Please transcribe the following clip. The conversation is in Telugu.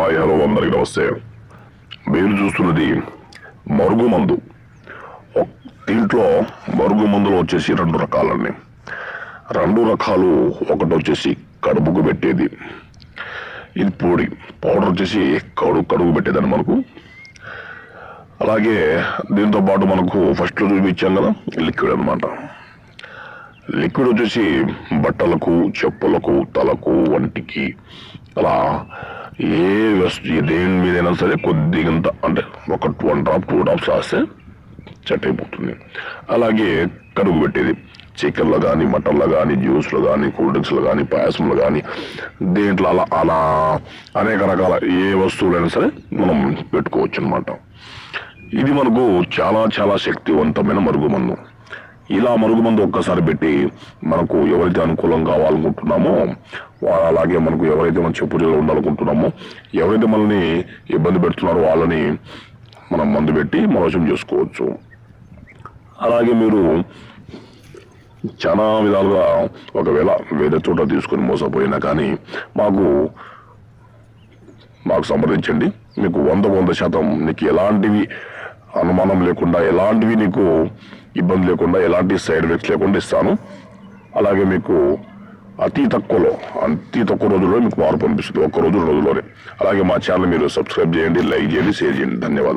హాయ్ హలో అందరికి నమస్తే. మీరు చూస్తున్నది మరుగు మందు. దీంట్లో మరుగు మందులు వచ్చేసి రెండు రకాలండి రెండు రకాలు ఒకటి వచ్చేసి కడుపుకు పెట్టేది. ఇది పొడి. పౌడర్ వచ్చేసి కడుగు కడుగు పెట్టేదండి మనకు. అలాగే దీంతో పాటు మనకు ఫస్ట్లో చూపించాం కదా లిక్విడ్ అన్నమాట. లిక్విడ్ వచ్చేసి బట్టలకు చెప్పులకు తలకు వంటికి అలా ఏ వస్తు దేని మీదైనా సరే కొద్దిగంత అంటే ఒక వన్ డ్రాప్ టూ డ్రాప్స్ రాస్తే చెట్ అయిపోతుంది అలాగే కడుగు పెట్టేది. చికెన్లో కానీ మటన్లో కానీ జ్యూస్లో కానీ కూల్ డ్రింక్స్లో కానీ పాయసంలో కానీ దేంట్లో అలా అలా అనేక రకాల ఏ వస్తువులైనా సరే మనం పెట్టుకోవచ్చు అనమాట ఇది మనకు చాలా చాలా శక్తివంతమైన మరుగుమందు. ఇలా మరుగుమందు ఒక్కసారి పెట్టి మనకు ఎవరైతే అనుకూలం కావాలనుకుంటున్నామో అలాగే మనకు ఎవరైతే మన చెప్పులలో ఉండాలనుకుంటున్నామో ఎవరైతే మనల్ని ఇబ్బంది పెడుతున్నారో వాళ్ళని మనం మందు పెట్టి మోసం చేసుకోవచ్చు. అలాగే మీరు చాలా విధాలుగా ఒకవేళ వేరే చోట తీసుకొని మోసపోయినా కానీ మాకు మాకు సంప్రదించండి. మీకు వంద వంద శాతం నీకు ఎలాంటివి అనుమానం లేకుండా ఎలాంటివి నీకు ఇబ్బంది లేకుండా ఎలాంటి సైడ్ ఎఫెక్ట్స్ లేకుండా ఇస్తాను. అలాగే మీకు అతి తక్కువలో అతి తక్కువ రోజుల్లో మీకు మార్పు అనిపిస్తుంది ఒక్క రోజు రోజులోనే. అలాగే మా ఛానల్ మీరు సబ్స్క్రైబ్ చేయండి లైక్ చేయండి షేర్ చేయండి. ధన్యవాదాలు.